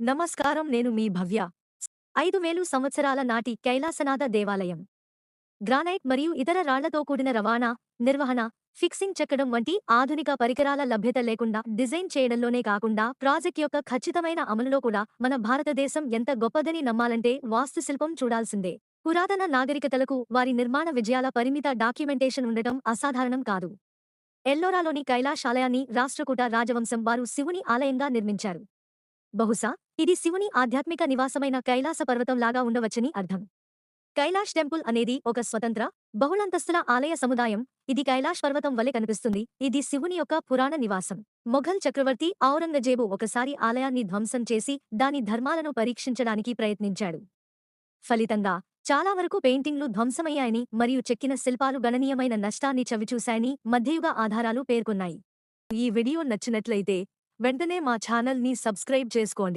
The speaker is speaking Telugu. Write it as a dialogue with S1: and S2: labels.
S1: నమస్కారం నేను మీ భవ్య. ఐదు వేలు సంవత్సరాల నాటి కైలాసనాథ దేవాలయం. గ్రానైట్ మరియు ఇతర రాళ్ళతో కూడిన రవాణా నిర్వహణ ఫిక్సింగ్ చెక్కడం వంటి ఆధునిక పరికరాల లభ్యత లేకుండా డిజైన్ చేయడంలోనే కాకుండా ప్రాజెక్ట్ యొక్క ఖచ్చితమైన అమలులో కూడా మన భారతదేశం ఎంత గొప్పదని నమ్మాలంటే వాస్తుశిల్పం చూడాల్సిందే. పురాతన నాగరికతలకు వారి నిర్మాణ విజయాల పరిమిత డాక్యుమెంటేషన్ ఉండటం అసాధారణం కాదు. ఎల్లోరాలోని కైలాశాలయాన్ని రాష్ట్రకూట రాజవంశం వారు శివుని ఆలయంగా నిర్మించారు. బహుశా ఇది శివుని ఆధ్యాత్మిక నివాసమైన కైలాస పర్వతంలాగా ఉండవచ్చని అర్థం. కైలాష్ టెంపుల్ అనేది ఒక స్వతంత్ర బహుళంతస్తుల ఆలయ సముదాయం. ఇది కైలాష్ పర్వతం వలె కనిపిస్తుంది. ఇది శివుని యొక్క పురాణ నివాసం. మొఘల్ చక్రవర్తి ఔరంగజేబు ఒకసారి ఆలయాన్ని ధ్వంసం చేసి దాని ధర్మాలను పరీక్షించడానికి ప్రయత్నించాడు. ఫలితంగా చాలా వరకు పెయింటింగ్లు ధ్వంసమయ్యాయని మరియు చెక్కిన శిల్పాలు గణనీయమైన నష్టాన్ని చవిచూశాయని మధ్యయుగ ఆధారాలు పేర్కొన్నాయి. ఈ వీడియో నచ్చినట్లయితే వెంటనే మా ఛానల్ని సబ్స్క్రైబ్ చేసుకోండి.